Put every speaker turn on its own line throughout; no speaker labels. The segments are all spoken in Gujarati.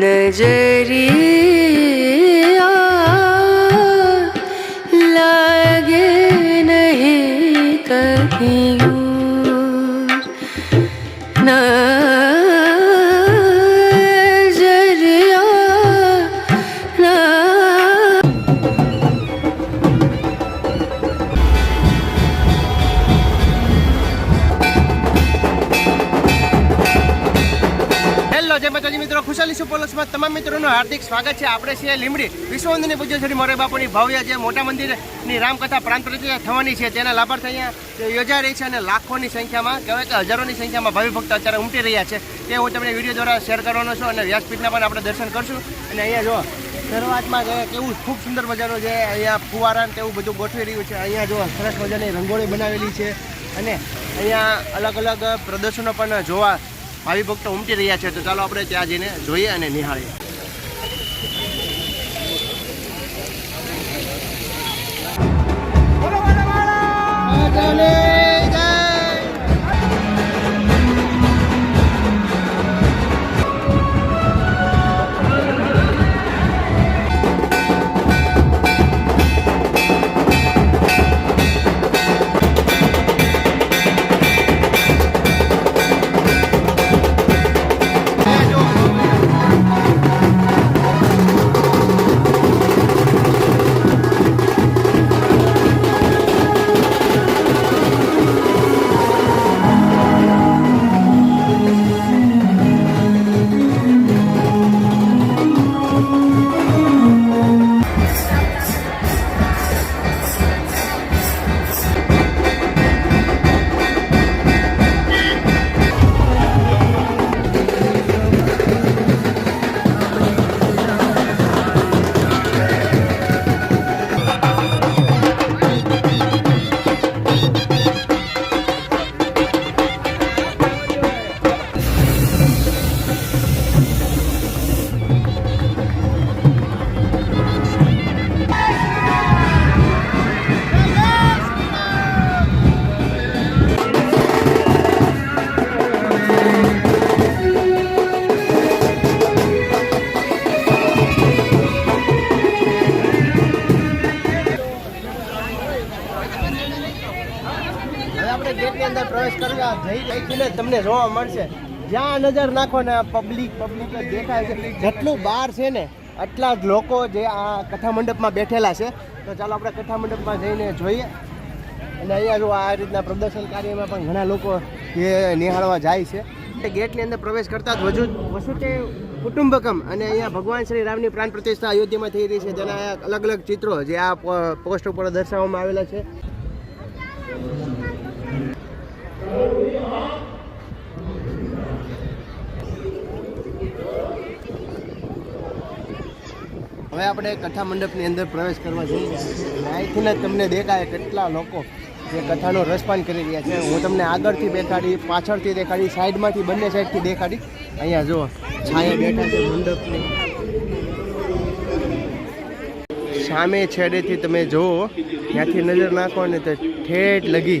नजरि તમામ હાર્દિક સ્વાગત છે. આપણે છીએ લીમડી વિશ્વવંદની પૂજ્ય શ્રી મોરે બાપુની ભવ્ય જે મોટા મંદિરની રામકથા પ્રાંત પ્રતિષ્ઠા થવાની છે. તેના લાભાર્થ અહીંયા યોજાઈ રહી છે અને લાખોની સંખ્યામાં, કહેવાય કે હજારોની સંખ્યામાં ભાવિ ભક્તો અત્યારે ઉમટી રહ્યા છે. તે હું તમને વીડિયો દ્વારા શેર કરવાનો છું અને વ્યાસપીઠના પણ આપણે દર્શન કરશું. અને અહીંયા જો શરૂઆતમાં જે કેવું ખૂબ સુંદર મજાનું છે અહીંયા ફુવારા તેવું બધું ગોઠવી રહ્યું છે. અહીંયા જો સરસ મજાની રંગોળી બનાવેલી છે અને અહીંયા અલગ અલગ પ્રદર્શનો પણ જોવા ભાવિ ભક્તો ઉમટી રહ્યા છે. તો ચાલો આપણે ત્યાં જઈને જોઈએ અને નિહાળીએ. জানে આપણે ગેટની અંદર પ્રવેશ કરવા જઈ જઈથી ને તમને જોવા મળશે. જ્યાં નજર નાખો ને પબ્લિક પબ્લિક દેખાય છે. જેટલું બહાર છે ને આટલા જ લોકો જે આ કથા મંડપમાં બેઠેલા છે. તો ચાલો આપણે કથા મંડપમાં જઈને જોઈએ. અને અહીંયા જો આ રીતના પ્રદર્શન કાર્યમાં પણ ઘણા લોકો નિહાળવા જાય છે. ગેટની અંદર પ્રવેશ કરતા જ વજુ વસુતે કુટુંબકમ અને અહીંયા ભગવાન શ્રી રામની પ્રાણ પ્રતિષ્ઠા અયોધ્યામાં થઈ રહી છે. તેના અલગ અલગ ચિત્રો જે આ પોસ્ટ ઉપર દર્શાવવામાં આવેલા છે. હવે આપણે કથા મંડપની અંદર પ્રવેશ કરવા જઈએ અહીંથી જ તમને દેખાય કેટલા લોકો જે કથાનો રસપાન કરી રહ્યા છે. હું તમને આગળથી દેખાડી, પાછળથી દેખાડી, સાઈડમાંથી, બંને સાઈડથી દેખાડી. અહીંયા જુઓ, છાંયે બેઠા છે મંડપની. સામે છેડેથી તમે જુઓ, ત્યાંથી નજર નાખો ને તો ઠેઠ લગી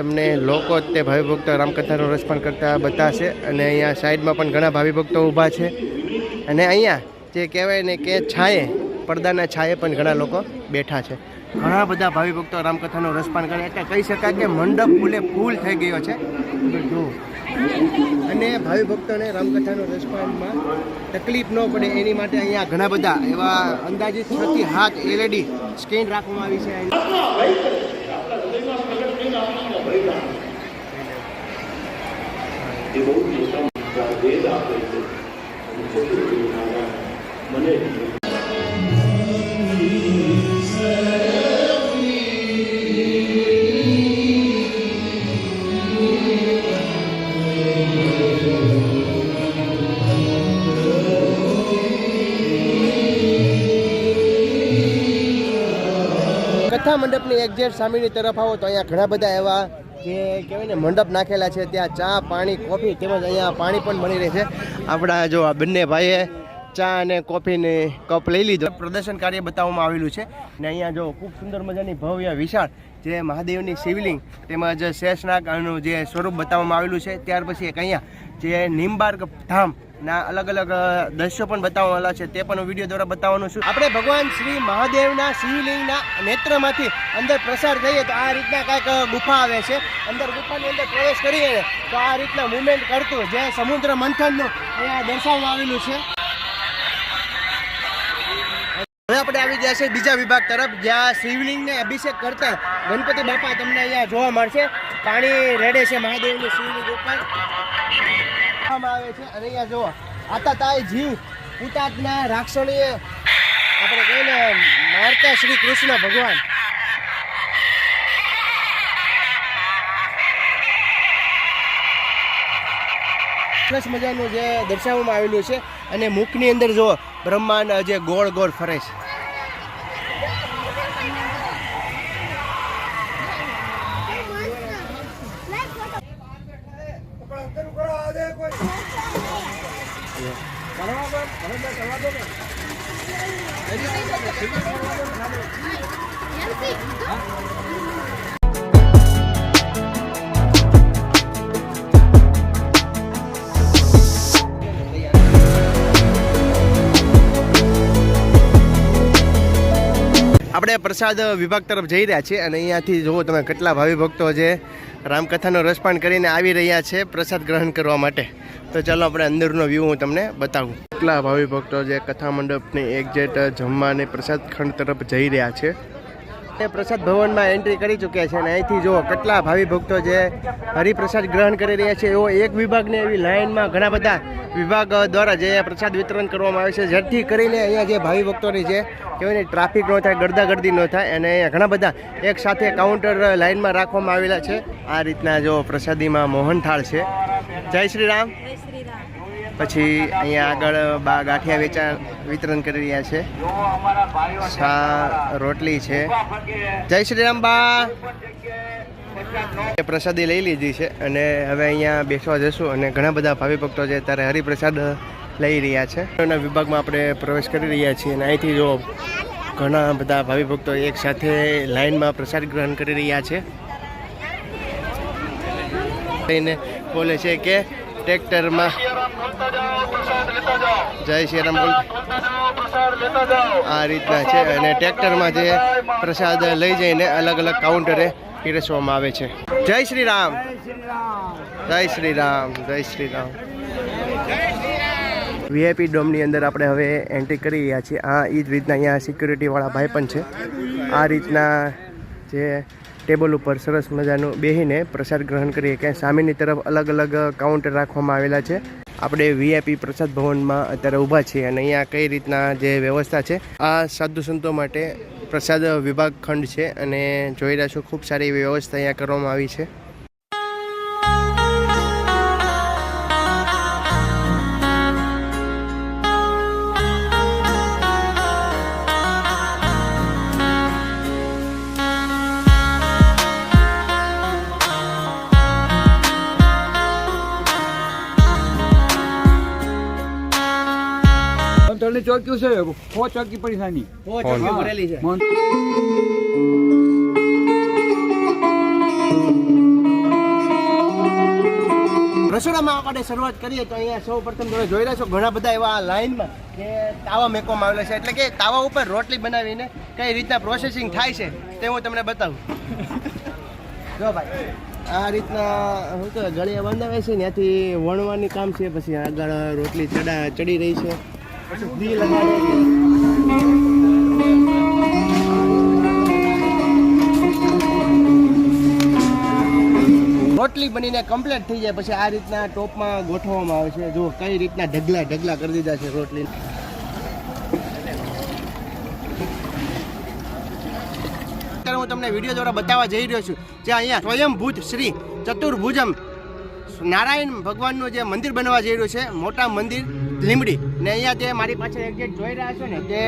તમને લોકો તે ભાવિ ભક્તો રામકથાનો રસપાન કરતા બતાવશે અને અહીંયા સાઈડમાં પણ ઘણા ભાવિ ભક્તો ઊભા છે. અને અહીંયા જે કહેવાય ને કે છાંયે, પડદાના છાંયે પણ ઘણા લોકો બેઠા છે. ઘણા બધા ભાવિ ભક્તો રામકથાનો રસપાન કરે એટલે કહી શકાય કે મંડપ ફૂલે ફૂલ થઈ ગયો છે. તમે અને ભાવિ ભક્તોને રામકથાનો રસપાનમાં તકલીફ ન પડે એની માટે અહીંયા ઘણા બધા એવા અંદાજિત છ હાથ એલઈડી સ્ક્રીન રાખવામાં આવી છે. મંડપની એક્ઝેક્ટ સામેની તરફ આવો તો અહીંયા ઘણા બધા એવા જે કહેવાય ને મંડપ નાખેલા છે. ત્યાં ચા, પાણી, કોફી તેમજ અહીંયા પાણી પણ મળી રહે છે. આપણા જો આ બંને ભાઈએ ચા અને કોફીની કપ લઈ લીધો. પ્રદર્શન કાર્ય બતાવવામાં આવેલું છે ને અહીંયા જો ખૂબ સુંદર મજાની ભવ્ય વિશાળ જે મહાદેવની શિવલિંગ તેમજ શેષનાગનું જે સ્વરૂપ બતાવવામાં આવેલું છે. ત્યાર પછી એક અહીંયા જે નિમ્બાર્ક ધામ ના અલગ અલગ દ્રશ્યો પણ બતાવવામાં આવેલા છે. તે પણ વીડિયો દ્વારા બતાવવાનું છું. આપણે ભગવાન શ્રી મહાદેવના શિવલિંગના નેત્રમાંથી અંદર પ્રસાર થઈએ તો આ રીતના કાંઈક ગુફા આવે છે. અંદર ગુફાની અંદર પ્રવેશ કરીએ તો આ રીતના મુવમેન્ટ કરતું જે સમુદ્ર મંથનનું અહીંયા દર્શાવવામાં આવેલું છે. હવે આપણે આવી ગયા છે બીજા વિભાગ તરફ, જ્યાં શિવલિંગને અભિષેક કરતા ગણપતિ બાપા તમને અહીંયા જોવા મળશે. પાણી રેડે છે મહાદેવની શિવલિંગ ઉપર. રાખવામાં આવે છે. અને અહીંયા જુઓ, આતા તાય જીવ ઉતાતના રાક્ષણીએ આપણે કહીને મારતા શ્રી કૃષ્ણ ભગવાન. સરસ મજાનું જે દર્શાવવામાં આવેલું છે. અને મુખની અંદર જો બ્રહ્માંડ જે ગોળ ગોળ ફરે છે. પ્રસાદ વિભાગ તરફ જઈ રહ્યા છીએ અને અહીંયાથી જુઓ તમે કેટલા ભાવિ ભક્તો જે રામકથાનો રસપાન કરીને આવી રહ્યા છે પ્રસાદ ગ્રહણ કરવા માટે. તો ચાલો આપણે અંદરનો વ્યૂ હું તમને બતાવું. કેટલા ભાવિ ભક્તો જે કથા મંડપની એક્ઝેટ જમવાની પ્રસાદ ખંડ તરફ જઈ રહ્યા છે. પ્રસાદ ભવનમાં એન્ટ્રી કરી ચૂક્યા છે અને અહીંથી જો કેટલા ભાવિ ભક્તો જે હરિપ્રસાદ ગ્રહણ કરી રહ્યા છે. એવો એક વિભાગની એવી લાઇનમાં ઘણા બધા વિભાગ દ્વારા જે પ્રસાદ વિતરણ કરવામાં આવે છે, જેથી કરીને અહીંયા જે ભાવિ ભક્તોની જે કહેવાય ટ્રાફિક ન થાય, ગરદાગર્દી ન થાય અને અહીંયા ઘણા બધા એક સાથે કાઉન્ટર લાઇનમાં રાખવામાં આવેલા છે. આ રીતના જો પ્રસાદીમાં મોહનથાળ છે. જય શ્રી રામ. પછી અહીંયા આગળ બા ગાંઠિયા વેચાણ વિતરણ કરી રહ્યા છે. છા રોટલી છે. જય શ્રી રામ બા પ્રસાદી લઈ લીધી છે અને હવે અહીંયા બેસવા જશું અને ઘણા બધા ભાવિ ભક્તો છે ત્યારે હરિપ્રસાદ લઈ રહ્યા છે. એના વિભાગમાં આપણે પ્રવેશ કરી રહ્યા છીએ અને અહીંથી જો ઘણા બધા ભાવિ ભક્તો એક સાથે લાઈનમાં પ્રસાદ ગ્રહણ કરી રહ્યા છે. લઈને બોલે છે કે ટ્રેક્ટરમાં જય શ્રી રામ બોલ. આ રીતના છે અને ટ્રેક્ટરમાં જે પ્રસાદ લઈ જઈને અલગ અલગ કાઉન્ટરે પીરસવામાં આવે છે. જય શ્રી રામ. જય શ્રી રામ, જય શ્રી રામ. વીઆઈપી ડોમની અંદર આપણે હવે એન્ટ્રી કરી રહ્યા છીએ. આ એ જ રીતના અહીંયા સિક્યુરિટીવાળા ભાઈ પણ છે. આ રીતના જે ટેબલ ઉપર સરસ મજાનું બેસીને પ્રસાદ ગ્રહણ કરીએ ક્યાંય સામેની તરફ અલગ અલગ કાઉન્ટર રાખવામાં આવેલા છે. આપણે વીઆઈપી પ્રસાદ ભવનમાં અત્યારે ઊભા છીએ અને અહીંયા કઈ રીતના જે વ્યવસ્થા છે, આ સાધુ સંતો માટે પ્રસાદ વિભાગ ખંડ છે અને જોઈ રહ્યા છો, ખૂબ સારી એવી વ્યવસ્થા અહીંયા કરવામાં આવી છે.
તને ચોક્યું છે હો ચોકી પડી નાની.
ભરેલી છે. રસોડામાં આપણે શરૂઆત કરીએ તો અહીંયા સૌ પ્રથમ તમે જોઈ રહ્યા છો ઘણા બધા એવા લાઈનમાં કે તાવા મેકવામાં આવેલા છે. એટલે કે તાવા ઉપર રોટલી બનાવીને કઈ રીતના પ્રોસેસિંગ થાય છે તે હું તમને બતાવું. જો ભાઈ આ રીતના શું તો ગળિયા બાંધાવે છે ને ત્યાંથી વણવાની કામ છે પછી આગળ રોટલી ચડા ચડી રહી છે. રોટલી બનીને કમ્પ્લીટ થઈ જાય. પછી આ રીતના ટોપમાં ગોઠવવામાં આવે છે. જો કઈ રીતના ઢગલા ઢગલા કરી દીધા છે રોટલી. હું તમને વીડિયો દ્વારા બતાવવા જઈ રહ્યો છું. જે અહીંયા સ્વયંભૂત શ્રી ચતુર્ભુજમ નારાયણ ભગવાનનું જે મંદિર બનવા જઈ રહ્યું છે, મોટા મંદિર લીમડી. ને અહીંયા જે મારી પાછળ એક્ઝેક્ટ જોઈ રહ્યા છો ને, તે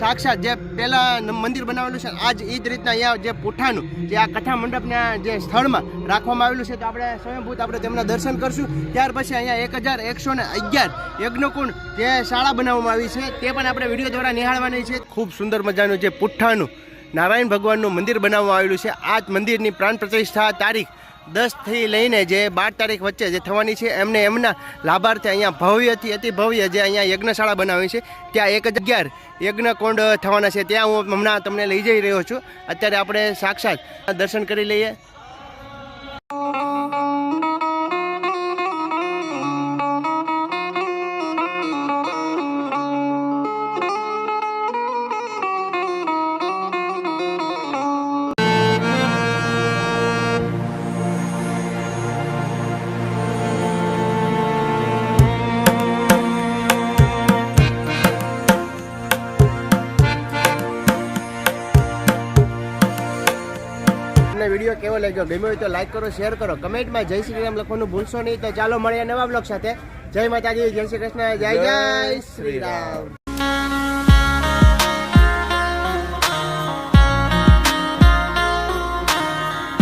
સાક્ષાત જે પહેલા મંદિર બનાવેલું છે, આજ એ જ રીતના અહીંયા જે પુઠાનું, જે આ કથા મંડપના જે સ્થળમાં રાખવામાં આવેલું છે, તો આપણે સ્વયંભૂત આપણે તેમના દર્શન કરશું. ત્યાર પછી અહીંયા એક હજાર એકસો ને અગિયાર યજ્ઞકુંડ જે શાળા બનાવવામાં આવી છે, તે પણ આપણે વીડિયો દ્વારા નિહાળવાની છે. ખૂબ સુંદર મજાનું જે પુઠ્ઠાનું નારાયણ ભગવાનનું મંદિર બનાવવામાં આવેલું છે. આ જ મંદિરની પ્રાણ પ્રતિષ્ઠા તારીખ દસથી લઈને જે બાર તારીખ વચ્ચે જે થવાની છે, એમને એમના લાભાર્થે અહીંયા ભવ્યથી અતિ ભવ્ય જે અહીંયા યજ્ઞશાળા બનાવી છે, ત્યાં એક અગિયાર યજ્ઞકુંડ થવાના છે, ત્યાં હું હમણાં તમને લઈ જઈ રહ્યો છું. અત્યારે આપણે સાક્ષાત દર્શન કરી લઈએ. વીડિયો કેવો લાગ્યો? ગમ્યો હોય તો લાઈક કરો શેર કરો. કમેન્ટમાં જય શ્રી રામ લખવાનું ભૂલશો નહીં. તો ચાલો મળીએ નવા બ્લોગ સાથે. જય માતાજી જય શ્રી કૃષ્ણ જય જય શ્રી રામ.